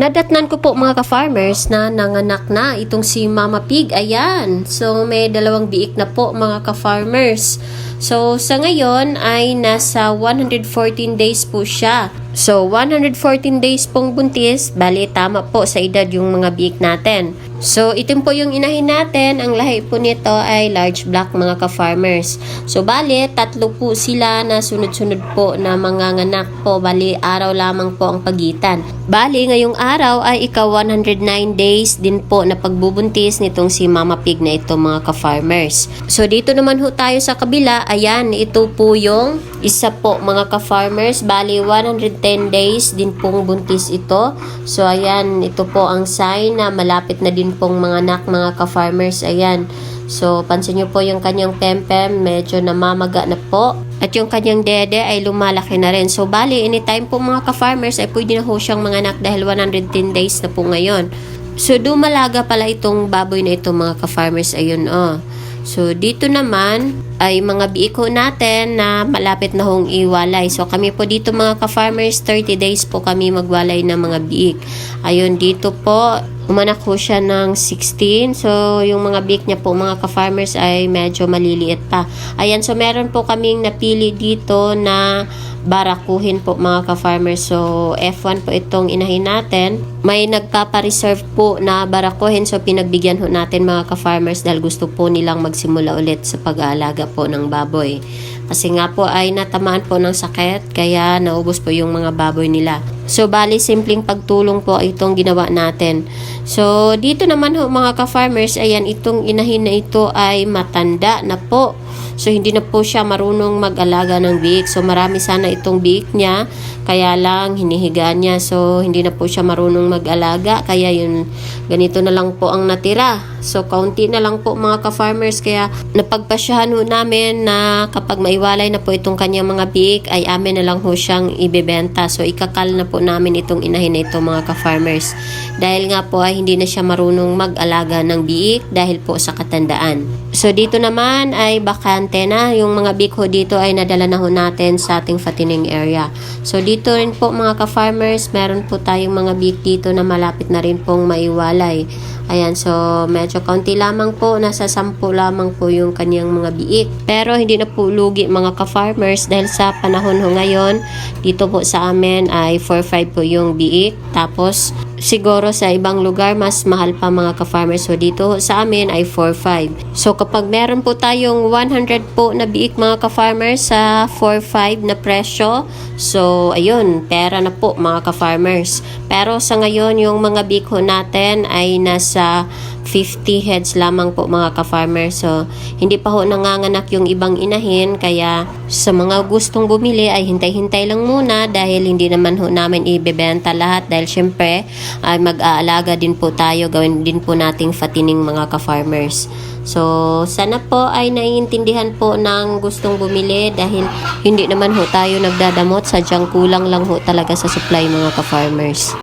Nadatnan ko po mga ka-farmers na nanganak na itong si Mama Pig. Ayan. So may dalawang biik na po mga ka-farmers. So sa ngayon ay nasa 114 days po siya. So 114 days pong buntis, bali tama po sa edad yung mga biik natin. So itim po yung inahin natin, ang lahi po nito ay large black mga ka-farmers. So bali tatlo po sila na sunod-sunod po na mga nganak po, bali araw lamang po ang pagitan. Bali ngayong araw ay ikaw 109 days din po na pagbubuntis nitong si Mama Pig na ito mga ka-farmers. So dito naman ho tayo sa kabila, ayan ito po yung isa po mga ka-farmers, bali 110 days din pong buntis ito. So ayan, ito po ang sign na malapit na din pong mga anak mga ka-farmers, ayan. So, pansin nyo po yung kanyang pempem, medyo namamaga na po. At yung kanyang dede ay lumalaki na rin. So, bali, anytime po mga ka-farmers ay pwede na ho siyang manganak dahil 110 days na po ngayon. So, dumalaga pala itong baboy na ito mga ka-farmers. Ayun, oh. So, dito naman ay mga biik ho natin na malapit na hong iwalay. So, kami po dito mga ka-farmers, 30 days po kami magwalay ng mga biik. Ayun, dito po, umanak ho siya ng 16. So, yung mga biik niya po mga ka-farmers ay medyo maliliit pa. Ayan, so meron po kaming napili dito na barakuhin po mga ka-farmers. So, F1 po itong inahin natin. May nagpapa-reserve po na barakuhin. So, pinagbigyan ho natin mga ka-farmers dahil gusto po nilang magsimula ulit sa pag-aalaga po ng baboy. Kasi nga po ay natamaan po ng sakit kaya naubos po yung mga baboy nila. So, bali, simpleng pagtulong po itong ginawa natin. So, dito naman ho mga ka-farmers, ayan, itong inahin na ito ay matanda na po. So, hindi na po siya marunong mag-alaga ng biik. So, marami sana itong biik niya. Kaya lang, hinihiga niya. So, hindi na po siya marunong mag-alaga. Kaya yun, ganito na lang po ang natira. So, kaunti na lang po mga ka-farmers. Kaya, napagpasyahan ho namin na kapag maiwalay na po itong kanyang mga biik, ay amin na lang ho siyang ibebenta. So, ikakal na po namin itong inahin na ito mga ka-farmers. Dahil nga po ay hindi na siya marunong mag-alaga ng biik dahil po sa katandaan. So, dito naman ay bakante na. Yung mga biik ho dito ay nadala na ho natin sa ating fattening area. So, dito rin po mga ka-farmers, meron po tayong mga biik dito na malapit na rin pong maiwalay. Ayan, so medyo kaunti lamang po, nasa sampu lamang po yung kanyang mga biik. Pero hindi na po lugi mga ka-farmers dahil sa panahon ho ngayon, dito po sa amin ay 4-5 po yung biik. Tapos siguro sa ibang lugar mas mahal pa mga ka-farmers. So dito sa amin ay 4-5. So kapag meron po tayong 100 po na biik mga ka-farmers sa 4-5 na presyo, so ayun, pera na po mga ka-farmers. Pero sa ngayon, yung mga biik natin ay nasa 50 heads lamang po mga ka-farmers. So, hindi pa ho nanganganak yung ibang inahin. Kaya sa mga gustong bumili ay hintay-hintay lang muna dahil hindi naman ho namin ibebenta lahat. Dahil syempre ay mag-aalaga din po tayo. Gawin din po nating fatining mga ka-farmers. So, sana po ay naiintindihan po ng gustong bumili dahil hindi naman ho tayo nagdadamot. Sadyang kulang lang ho talaga sa supply mga ka-farmers.